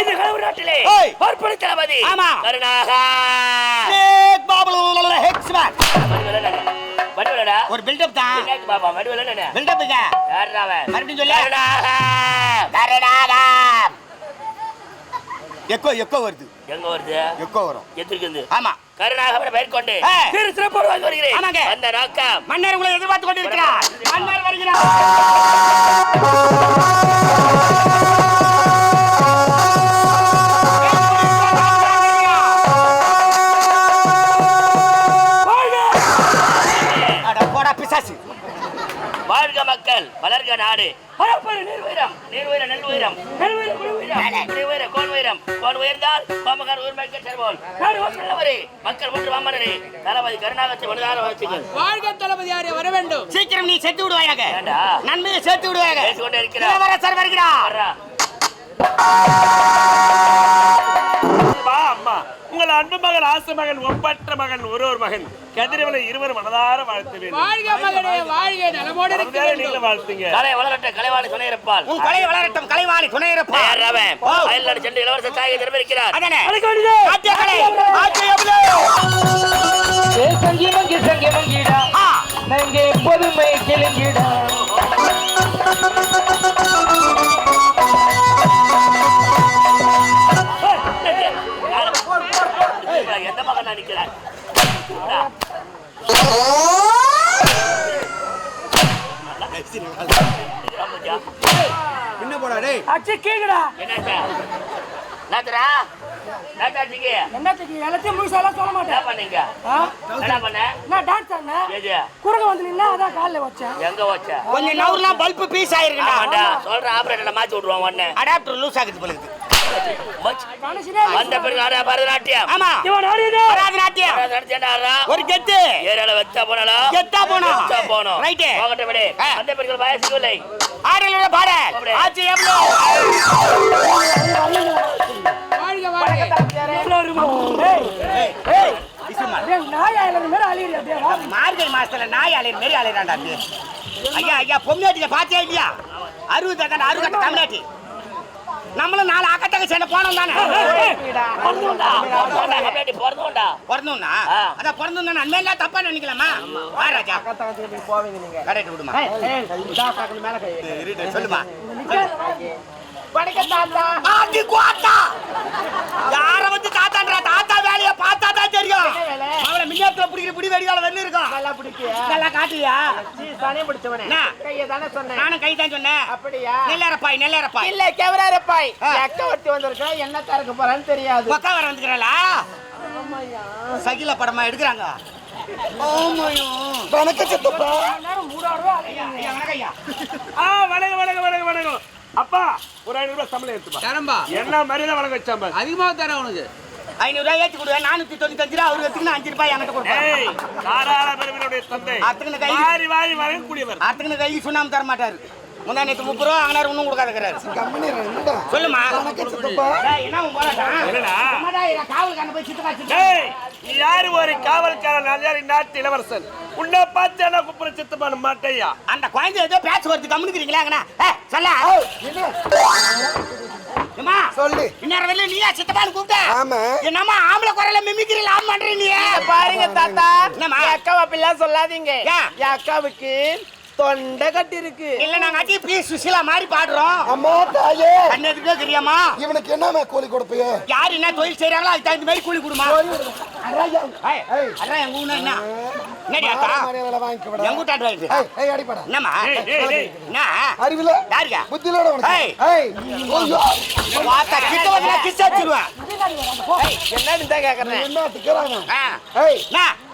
இந்த கடவுள் நாட்டிலே ஓய். பொறுப்படை தளபதி. ஆமா. கருணாகா. ஸ்னேக் பாபுல ஹெக்ஸ்மேன் வடிவலடா ஒரு பில்டப் தான். மறுபடியும் சொல்லு. கருணாகா. கருணாகா எக்கோ எக்கோ வருது. எங்க வருது? எக்கோ வரும். ஆமா. கருணாகவனை பெயர் கொண்டு. திரு சிறப்போடு வாங்கி வருகிறேன். ஆமாங்க. அந்த நோக்கம். மன்னர் உங்களை எதிர்பார்த்து கொண்டிருக்கிறார். மன்னர் வருகிறார். வளர்க நாடு பரப்பரு நீர் உயரம். நீர் உயர நெல் உயரம். நெல் உயர குடி உயரம். குடி உயர கோல் உயரம். கோல் உயர்ந்தால் கோமகார் உயர்மைக்க செல்வோம் நாடு ஓட்டுள்ளவரே மக்கள் ஒன்று வாமனரே தளபதி கருணாகத்தை மனதார வாழ்த்துக்கள் வாழ்க தளபதியாரே வர வேண்டும். சீக்கிரம் நீ செத்து விடுவாயாக. நன்மையை சேர்த்து விடுவாயாக. பேசிக் கொண்டே இருக்கிறார். இளவரசர் வருகிறார். வர்றா. வா அம்மா உங்கள் அன்பு மகன் ஆசை மகன் ஒப்பற்ற மகன் ஒரு ஒரு மகன் கதிரவனை இருவர் மனதார வாழ்த்து வாழ்க மகனே வாழ்க. நலமோடு இருக்க வேண்டும். வாழ்த்துங்க. கலை வளரட்ட கலைவாணி துணை இருப்பால் உன் கொலை வளரட்டும் கலைவாணி துணை இருப்பார் தயாராவன் ஓ. அயல்நாடு சென்று இளவரசர் தாயை திரும்பியிருக்கிறார் அதானே. கலை. எவ்வளோ. சங்கி மங்கி சங்கி மங்கிடா. ஆ. நாங்க எப்போதுமே கிளங்கிடா என்ன போடா டேய்? அச்சு கேக்குடா. என்னடா நாத்தரா நாத்தாச்சிக்கு என்னத்துக்கு எல்லாத்தையும் முழுசாலாம் சொல்ல என்ன மாட்டேன் பண்ணீங்க? ஆ? என்ன பண்ண? நான் டான்ஸ் ஆடினேன் ஏஜி குறுக்க வந்து நின்னா அதான் காலில் வச்சேன். எங்க வச்ச? கொஞ்சம் நவுர்லாம் பல்பு பீஸ் ஆயிருக்குடா. சொல்ற ஆபரேட்டர்ல மாத்தி விட்டுருவான் உடனே அடாப்டர் லூஸ் ஆகுது போல மனுஷனே வந்த பிறகு ஆடா பரதநாட்டியம். ஆமா. இவன் ஆடியது பரதநாட்டியம். நடத்தியா ஆடுறா ஒரு கெத்து. ஏரியால வெத்தா போனாலா கெத்தா போனோம். வெத்தா போனோம். ரைட்டு. போகட்டும் விடு. ஆ. அந்த பெண்கள் வயசுக்கு இல்லை ஆடலோட பாட. அப்படியே. ஆச்சு எவ்வளோ? வாழ்க வாழ்க. இவ்வளவு இருக்குமா? டேய், ஏய், ஏய், இசுமா. டேய், நாய் அழகு மாதிரி அழியிறியா டேய், வா. மார்கழி மாசத்துல நாய் அலையிற மாரி அலையிறான்டா அது ஐயா ஐயா பொம்னாட்டிய பாத்தியா இல்லையா? அறுபது தமிழ்நாட்டி. நம்மளும் நாலு அக்கத்தக்க சேர்ந்த போனோம் தானே? பிறந்தோண்டா பிறந்தோம்னா. அதான் பிறந்தோம் தானே அண்மையில தப்பா நினைக்கலாமா? வா ராஜா. கரெக்ட் விடுமா. இருட்டு, சொல்லுமா. யார வந்து தாத்தான்றா? தாத்தா வேலைய பார்த்தா தான் தெரியும் அவளை பிடிக்கிற பிடி வெடிகால வெண்ணு இருக்கும் நல்லா பிடிக்கியா? நல்லா காட்டியா தானே பிடிச்சவனே. என்ன? கையை தானே சொன்னேன். நானும் கை தான் சொன்னேன். அப்படியா? நெல்லரப்பாய் நெல்லரப்பாய். இல்ல கேவராரப்பாய். எக்க ஒட்டி வந்திருக்கா என்ன தரக்கு போறான்னு தெரியாது. உக்கா வர வந்துக்கிறாளா சகில படமா எடுக்கிறாங்க. ஆமாயோ வணக்கம் சித்தப்பா. ஐயா, வணக்கம் ஐயா. ஆ வணக்கம் வணக்கம் வணக்கம் வணக்கம். அப்பா ஒரு ஐநூறு ரூபாய் சம்பளம் எடுத்துப்பா. தரம்பா என்ன மரியாதை வணக்கம் வச்சாம்பா அதிகமாக தரேன் உனக்கு? ஐநூறு ரூபாய் ஏத்தி கொடுவேன். நானூத்தி தொண்ணூத்தஞ்சு ரூபா அவருக்கு அஞ்சு ரூபாய் ஏய் கொடுப்பேன் தாராள பெருமையுடைய தந்தை. அத்தனை கை வாரி வாரி வழங்கக்கூடியவர். அத்தனை கை சுண்ணாம தர மாட்டாரு முந்தா நேத்து முப்பது ரூபா வாங்கினாரு ஒன்றும் கொடுக்காதுக்கிறாரு சொல்லுமா? டேய், என்ன நீ யாரு ஒரு காவல்காரன் நாட்டு இளவரசன். உன்னை பார்த்து என்ன குப்புற சித்தமான மாட்டையா? அந்த குழந்தை ஏதோ பேச்சு வருது கம்முனுக்கிறீங்களா சொல்ல. சொல்லு வரையிலும் நீயா சித்தப்பான்னு கூப்பிட்ட? ஆமா. என்னம்மா ஆம்பளை குரல்ல மிமிக்ரில ஆன் பண்ற நீ? பாருங்க தாத்தா? என் அக்காவை அப்படிலாம் சொல்லாதீங்க ஏன்? என் அக்காவுக்கு தொண்டை கட்டி இருக்கு இல்ல நாங்க அடி பி சுசிலா மாதிரி பாடுறோம். அம்மா தாயே. கண்ணதுக்கே தெரியாமா? இவனுக்கு என்னம்மா கோழி கொடுப்பீங்க? யார் என்ன தொழில் செய்யறாங்களோ அதுக்கு தகுந்த மாதிரி கூலி கொடுமா. அதான் எங்க ஊர்னா என்ன. என்ன? அறிவில? யாருக்கா புத்தியிலோட கிட்ட வந்து கிஸ் அடிச்சிருவேன். என்னன்னு தான் கேக்குறேன். என்ன திக்கறாங்க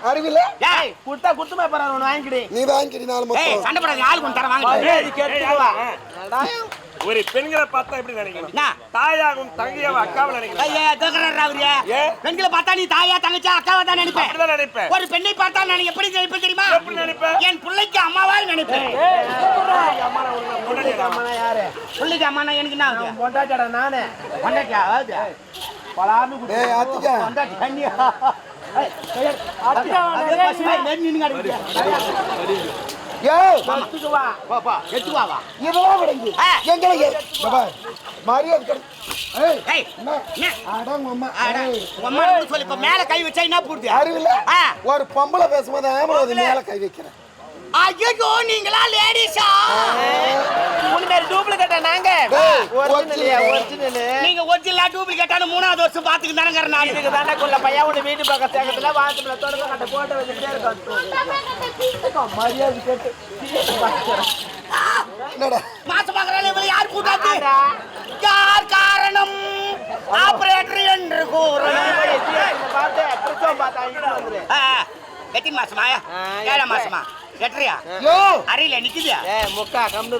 அறிவில ஏய் குடுத்தா குடுத்துமே பரவாயில்ல ஒன்று வாங்கிக்கிடு நீ வாங்கிக்கிடி நாலு ஏய் சண்டை போடாத ஆள் கொண்டு தர ஏய். ஒரு பெண்களை பார்த்தா எப்படி நினைக்கணும்? தாயாகும் தங்கையாவும் அக்காவை நினைக்கணும் ஐயா தகராறு அவரு. ஏன்? பெண்களை பார்த்தா நீ தாயா தங்கச்சி அக்காவா தான் நினைப்பேன் அப்படிதான் நினைப்பேன். ஒரு பெண்ணை பார்த்தா நான் எப்படி நினைப்பேன் தெரியுமா? எப்படி நினைப்பேன்? என் பிள்ளைக்கு அம்மாவா நினைப்பேன். அம்மா யாரு பிள்ளைக்கு அம்மா எனக்கு என்ன ஆகுது? பொண்டாட்டடா நானு. கொண்டாட்டியா மேல கை வச்சா என்ன போடுது? அறிவில்ல. ஒரு பொம்பளை பேசும்போது மேல கை வைக்கிறேன். ஐயோ நீங்களா லேடிஸா? மூணு பேர் டூப்ளிகேட்டா நாங்க. நீங்க ஒரிஜினலா டூப்ளிகேட்டான மூணாவது வருஷம் பாத்துக்கு தானே நான். இதுக்கு தானே குள்ள பையன் உன்னை வீட்டு பக்கம் சேகத்துல வாசத்துல தொடர்ந்து கட்ட போட்டு வச்சுட்டே இருக்கான். மரியாதை கேட்டு இவளை யார் கூட்டாது யார் காரணம்? ஆபரேட்டர் என்று ஆ, எத்தனை மாசமா? ஏழாம். மாசமா? எட்டரையா யோ! அறையில நிக்குது ஏ முக்கா கம்னு